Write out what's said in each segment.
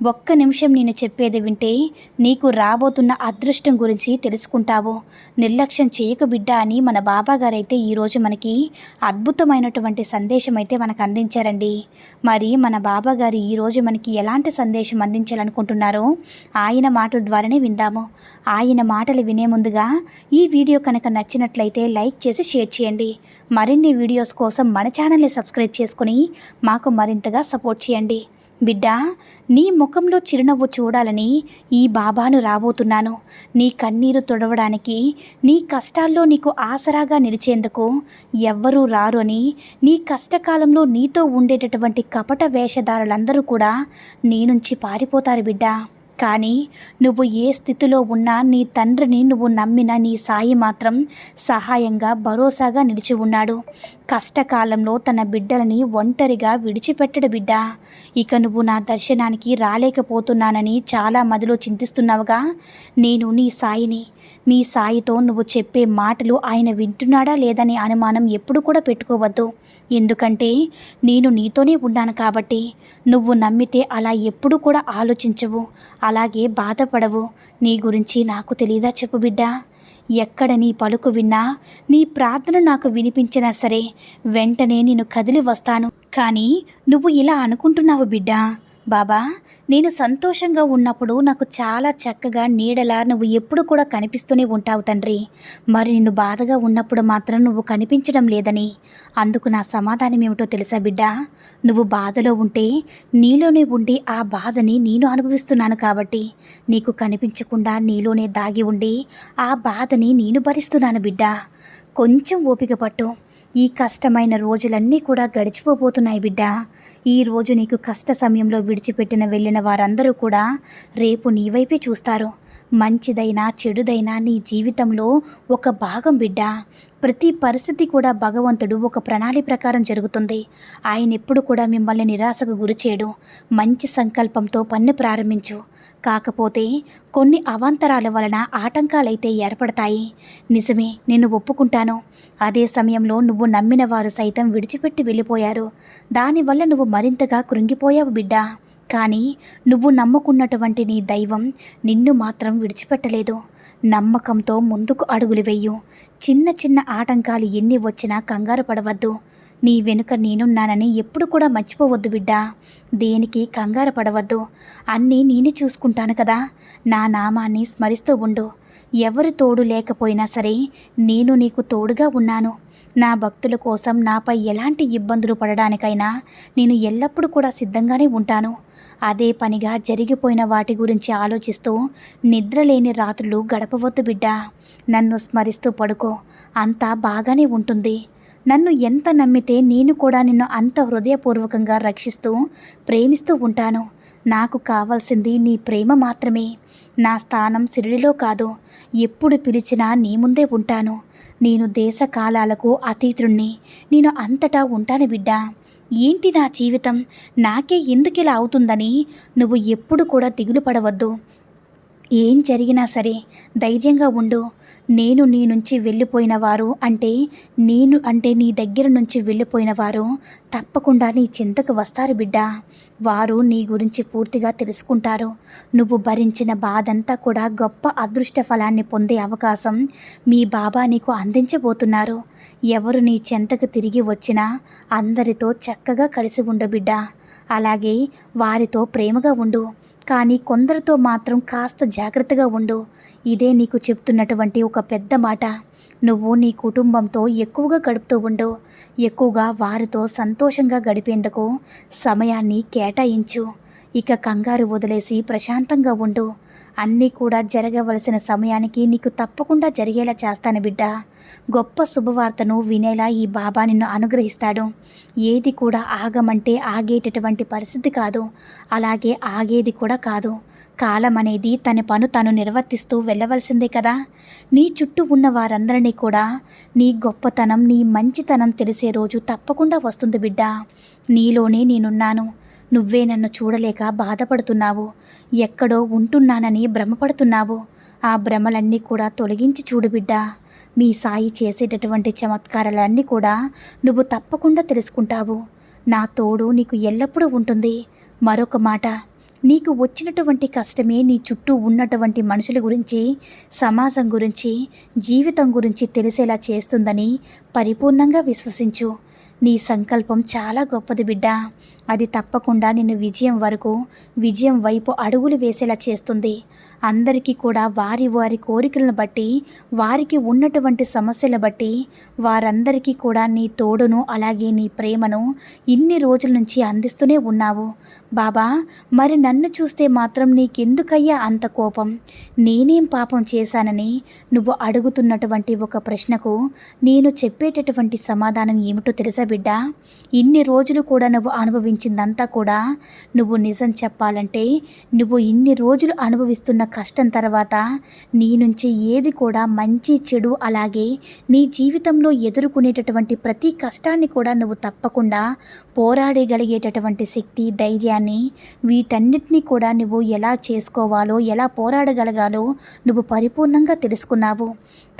ఒక్క నిమిషం నేను చెప్పేది వింటే నీకు రాబోతున్న అదృష్టం గురించి తెలుసుకుంటావు. నిర్లక్ష్యం చేయక బిడ్డ అని మన బాబాగారైతే ఈరోజు మనకి అద్భుతమైనటువంటి సందేశం అయితే మనకు అందించారండి. మరి మన బాబాగారు ఈరోజు మనకి ఎలాంటి సందేశం అందించాలనుకుంటున్నారో ఆయన మాటల ద్వారానే విందాము. ఆయన మాటలు వినే ముందుగా ఈ వీడియో కనుక నచ్చినట్లయితే లైక్ చేసి షేర్ చేయండి. మరిన్ని వీడియోస్ కోసం మన ఛానల్ని సబ్స్క్రైబ్ చేసుకుని మాకు మరింతగా సపోర్ట్ చేయండి. బిడ్డా నీ ముఖంలో చిరునవ్వు చూడాలని ఈ బాబాను రాబోతున్నాను. నీ కన్నీరు తుడవడానికి నీ కష్టాల్లో నీకు ఆసరాగా నిలిచేందుకు ఎవ్వరూ రారు అని నీ కష్టకాలంలో నీతో ఉండేటటువంటి కపట వేషధారులందరూ కూడా నీ నుంచి పారిపోతారు బిడ్డా. కానీ నువ్వు ఏ స్థితిలో ఉన్నా నీ తండ్రిని నువ్వు నమ్మిన నీ సాయి మాత్రం సహాయంగా భరోసాగా నిలిచి ఉన్నాడు. కష్టకాలంలో తన బిడ్డలని ఒంటరిగా విడిచిపెట్టడు బిడ్డ. ఇక నువ్వు నా దర్శనానికి రాలేకపోతున్నానని చాలా మదిలో చింతిస్తున్నావుగా? నేను నీ సాయిని. మీ సాయితో నువ్వు చెప్పే మాటలు ఆయన వింటున్నాడా లేదని అనుమానం ఎప్పుడు కూడా పెట్టుకోవద్దు. ఎందుకంటే నేను నీతోనే ఉన్నాను కాబట్టి. నువ్వు నమ్మితే అలా ఎప్పుడు కూడా ఆలోచించవు. అలాగే బాధపడవు. నీ గురించి నాకు తెలీదా చెప్పు బిడ్డా. ఎక్కడ నీ పలుకు విన్నా నీ ప్రార్థన నాకు వినిపించినా సరే వెంటనే నేను కదిలి వస్తాను. కానీ నువ్వు ఇలా అనుకుంటున్నావు బిడ్డా. బాబా నేను సంతోషంగా ఉన్నప్పుడు నాకు చాలా చక్కగా నీడలా నువ్వు ఎప్పుడు కూడా కనిపిస్తూనే ఉంటావు తండ్రి. మరి నిన్ను బాధగా ఉన్నప్పుడు మాత్రం నువ్వు కనిపించడం లేదని. అందుకు నా సమాధానం ఏమిటో తెలుసా బిడ్డ? నువ్వు బాధలో ఉంటే నీలోనే ఉండి ఆ బాధని నేను అనుభవిస్తున్నాను కాబట్టి. నీకు కనిపించకుండా నీలోనే దాగి ఉండి ఆ బాధని నేను భరిస్తున్నాను బిడ్డ. కొంచెం ఓపిక పట్టు. ఈ కష్టమైన రోజులన్నీ కూడా గడిచిపోబోతున్నాయి బిడ్డ. ఈ రోజు నీకు కష్ట సమయంలో విడిచిపెట్టిన వెళ్ళిన వారందరూ కూడా రేపు నీ వైపే చూస్తారు. మంచిదైనా చెడుదైనా నీ జీవితంలో ఒక భాగం బిడ్డ. ప్రతి పరిస్థితి కూడా భగవంతుడు ఒక ప్రణాళి ప్రకారం జరుగుతుంది. ఆయన ఎప్పుడు కూడా మిమ్మల్ని నిరాశకు గురిచేయడు మంచి సంకల్పంతో పన్ను ప్రారంభించు. కాకపోతే కొన్ని అవాంతరాల వలన ఆటంకాలైతే ఏర్పడతాయి. నిజమే నేను ఒప్పుకుంటాను. అదే సమయంలో నువ్వు నమ్మిన వారు సైతం విడిచిపెట్టి వెళ్ళిపోయారు. దానివల్ల నువ్వు మరింతగా కృంగిపోయావు బిడ్డా. కానీ నువ్వు నమ్ముకున్నటువంటి నీ దైవం నిన్ను మాత్రం విడిచిపెట్టలేదు. నమ్మకంతో ముందుకు అడుగులు వెయ్యు చిన్న చిన్న ఆటంకాలు ఎన్ని వచ్చినా కంగారు పడవద్దు. నీ వెనుక నేనున్నానని ఎప్పుడు కూడా మర్చిపోవద్దు బిడ్డా. దేనికి కంగారు పడవద్దు. అన్నీ నేనే చూసుకుంటాను కదా. నా నామాన్ని స్మరిస్తూ ఉండు. ఎవరు తోడు లేకపోయినా సరే నేను నీకు తోడుగా ఉన్నాను. నా భక్తుల కోసం నాపై ఎలాంటి ఇబ్బందులు పడడానికైనా నేను ఎల్లప్పుడూ కూడా సిద్ధంగానే ఉంటాను. అదే పనిగా జరిగిపోయిన వాటి గురించి ఆలోచిస్తూ నిద్రలేని రాత్రులు గడపవద్దు బిడ్డా. నన్ను స్మరిస్తూ పడుకో. అంతా బాగానే ఉంటుంది. నన్ను ఎంత నమ్మితే నేను కూడా నిన్ను అంత హృదయపూర్వకంగా రక్షిస్తూ ప్రేమిస్తూ ఉంటాను. నాకు కావాల్సింది నీ ప్రేమ మాత్రమే. నా స్థానం సిరిడిలో కాదు. ఎప్పుడు పిలిచినా నీ ముందే ఉంటాను. నేను దేశ కాలాలకు అతీతుణ్ణి. నేను అంతటా ఉంటాను బిడ్డా. ఏంటి నా జీవితం? నాకే ఎందుకు ఇలా అవుతుందని నువ్వు ఎప్పుడు కూడా దిగులు పడవద్దు. ఏం జరిగినా సరే ధైర్యంగా ఉండు. నేను నీ నుంచి వెళ్ళిపోయిన వారు అంటే నేను అంటే నీ దగ్గర నుంచి వెళ్ళిపోయిన వారు తప్పకుండా నీ చింతకు వస్తారు బిడ్డ. వారు నీ గురించి పూర్తిగా తెలుసుకుంటారు. నువ్వు భరించిన బాధంతా కూడా గొప్ప అదృష్ట ఫలాన్ని పొందే అవకాశం మీ బాబా నీకు అందించబోతున్నారు. ఎవరు నీ చెంతకు తిరిగి వచ్చినా అందరితో చక్కగా కలిసి ఉండు బిడ్డ. అలాగే వారితో ప్రేమగా ఉండు. కానీ కొందరితో మాత్రం కాస్త జాగ్రత్తగా ఉండు. ఇదే నీకు చెప్తున్నటువంటి ఒక పెద్ద మాట. నువ్వు నీ కుటుంబంతో ఎక్కువగా గడుపుతూ ఉండు. ఎక్కువగా వారితో సంతోషంగా గడిపేందుకు సమయాన్ని కేటాయించు. ఇక కంగారు వదిలేసి ప్రశాంతంగా ఉండు. అన్నీ కూడా జరగవలసిన సమయానికి నీకు తప్పకుండా జరిగేలా చేస్తాను బిడ్డ. గొప్ప శుభవార్తను వినేలా ఈ బాబా నిన్ను అనుగ్రహిస్తాడు. ఏది కూడా ఆగమంటే ఆగేటటువంటి పరిస్థితి కాదు. అలాగే ఆగేది కూడా కాదు. కాలం అనేది తన పను తను నిర్వర్తిస్తూ వెళ్ళవలసిందే కదా. నీ చుట్టూ ఉన్న వారందరినీ కూడా నీ గొప్పతనం నీ మంచితనం తెలిసే రోజు తప్పకుండా వస్తుంది బిడ్డ. నీలోనే నేనున్నాను. నువ్వే నన్ను చూడలేక బాధపడుతున్నావు. ఎక్కడో ఉంటున్నానని భ్రమపడుతున్నావు. ఆ భ్రమలన్నీ కూడా తొలగించి చూడు బిడ్డ. మీ సాయి చేసేటటువంటి చమత్కారాలన్నీ కూడా నువ్వు తప్పకుండా తెలుసుకుంటావు. నా తోడు నీకు ఎల్లప్పుడూ ఉంటుంది. మరొక మాట నీకు వచ్చినటువంటి కష్టమే నీ చుట్టూ ఉన్నటువంటి మనుషుల గురించి సమాజం గురించి జీవితం గురించి తెలిసేలా చేస్తుందని పరిపూర్ణంగా విశ్వసించు. నీ సంకల్పం చాలా గొప్పది బిడ్డ. అది తప్పకుండా నిన్ను విజయం వరకు విజయం వైపు అడుగులు వేసేలా చేస్తుంది. అందరికీ కూడా వారి వారి కోరికలను బట్టి వారికి ఉన్నటువంటి సమస్యల బట్టి వారందరికీ కూడా నీ తోడును అలాగే నీ ప్రేమను ఇన్ని రోజుల నుంచి అందిస్తూనే ఉన్నావు. బాబా మరి నన్ను చూస్తే మాత్రం నీకెందుకయ్యా అంత కోపం? నేనేం పాపం చేశానని నువ్వు అడుగుతున్నటువంటి ఒక ప్రశ్నకు నేను చెప్పేటటువంటి సమాధానం ఏమిటో తెలుసా బిడ్డ? ఇన్ని రోజులు కూడా నువ్వు అనుభవించిందంతా కూడా నువ్వు నిజం చెప్పాలంటే నువ్వు ఇన్ని రోజులు అనుభవిస్తున్న కష్టం తర్వాత నీ నుంచి ఏది కూడా మంచి చెడు అలాగే నీ జీవితంలో ఎదుర్కొనేటటువంటి ప్రతి కష్టాన్ని కూడా నువ్వు తప్పకుండా పోరాడగలిగేటటువంటి శక్తి ధైర్యాన్ని వీటన్నిటినీ కూడా నువ్వు ఎలా చేసుకోవాలో ఎలా పోరాడగలగాలో నువ్వు పరిపూర్ణంగా తెలుసుకున్నావు.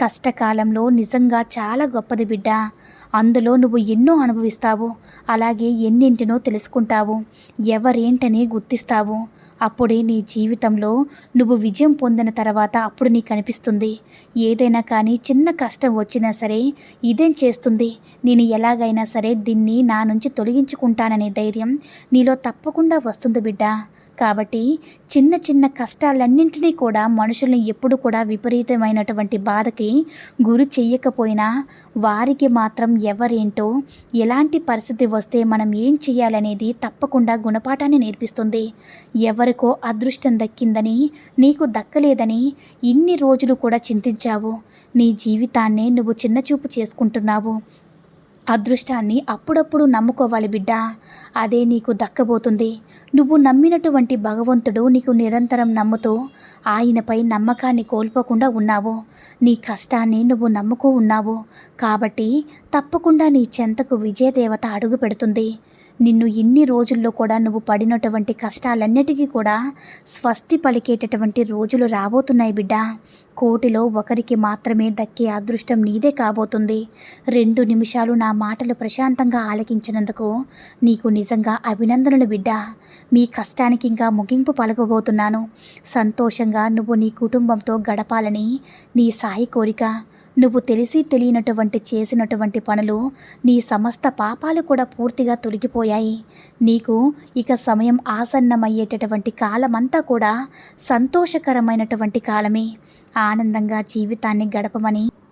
కష్టకాలంలో నిజంగా చాలా గొప్పది బిడ్డ. అందులో నువ్వు ఎన్నో అనుభవిస్తావు అలాగే ఎన్నింటినో తెలుసుకుంటావు ఎవరేంటని గుర్తిస్తావు. అప్పుడే నీ జీవితంలో నువ్వు విజయం పొందిన తర్వాత అప్పుడు నీకు అనిపిస్తుంది. ఏదైనా కానీ చిన్న కష్టం వచ్చినా సరే ఇదేం చేస్తుంది? నేను ఎలాగైనా సరే దీన్ని నా నుంచి తొలగించుకుంటాననే ధైర్యం నీలో తప్పకుండా వస్తుంది బిడ్డ. కాబట్టి చిన్న చిన్న కష్టాలన్నింటినీ కూడా మనుషుల్ని ఎప్పుడు కూడా విపరీతమైనటువంటి బాధకి గురి చెయ్యకపోయినా వారికి మాత్రం ఎవరేంటో ఎలాంటి పరిస్థితి వస్తే మనం ఏం చేయాలనేది తప్పకుండా గుణపాఠాన్ని నేర్పిస్తుంది. ఎవరికో అదృష్టం దక్కిందని నీకు దక్కలేదని ఇన్ని రోజులు కూడా చింతించావు. నీ జీవితాన్నే నువ్వు చిన్నచూపు చేసుకుంటున్నావు. అదృష్టాన్ని అప్పుడప్పుడు నమ్ముకోవాలి బిడ్డ. అదే నీకు దక్కబోతుంది. నువ్వు నమ్మినటువంటి భగవంతుడు నీకు నిరంతరం నమ్ముతూ ఆయనపై నమ్మకాన్ని కోల్పోకుండా ఉన్నావు. నీ కష్టాన్ని నువ్వు నమ్ముకు ఉన్నావు. కాబట్టి తప్పకుండా నీ చెంతకు విజయదేవత అడుగు పెడుతుంది. నిన్ను ఇన్ని రోజుల్లో కూడా నువ్వు పడినటువంటి కష్టాలన్నిటికీ కూడా స్వస్తి పలికేటటువంటి రోజులు రాబోతున్నాయి బిడ్డ. కోటిలో ఒకరికి మాత్రమే దక్కే అదృష్టం నీదే కాబోతుంది. రెండు నిమిషాలు నా మాటలు ప్రశాంతంగా ఆలకించినందుకు నీకు నిజంగా అభినందనలు బిడ్డ. మీ కష్టానికి ఇంకా ముగింపు పలకబోతున్నాను. సంతోషంగా నువ్వు నీ కుటుంబంతో గడపాలని నీ సాయి కోరిక. నువ్వు తెలిసి తెలియనటువంటి చేసినటువంటి పనులు నీ సమస్త పాపాలు కూడా పూర్తిగా తొలగిపోయాయి. నీకు ఇక సమయం ఆసన్నమయ్యేటటువంటి కాలమంతా కూడా సంతోషకరమైనటువంటి కాలమే. ఆనందంగా జీవితాన్ని గడపమని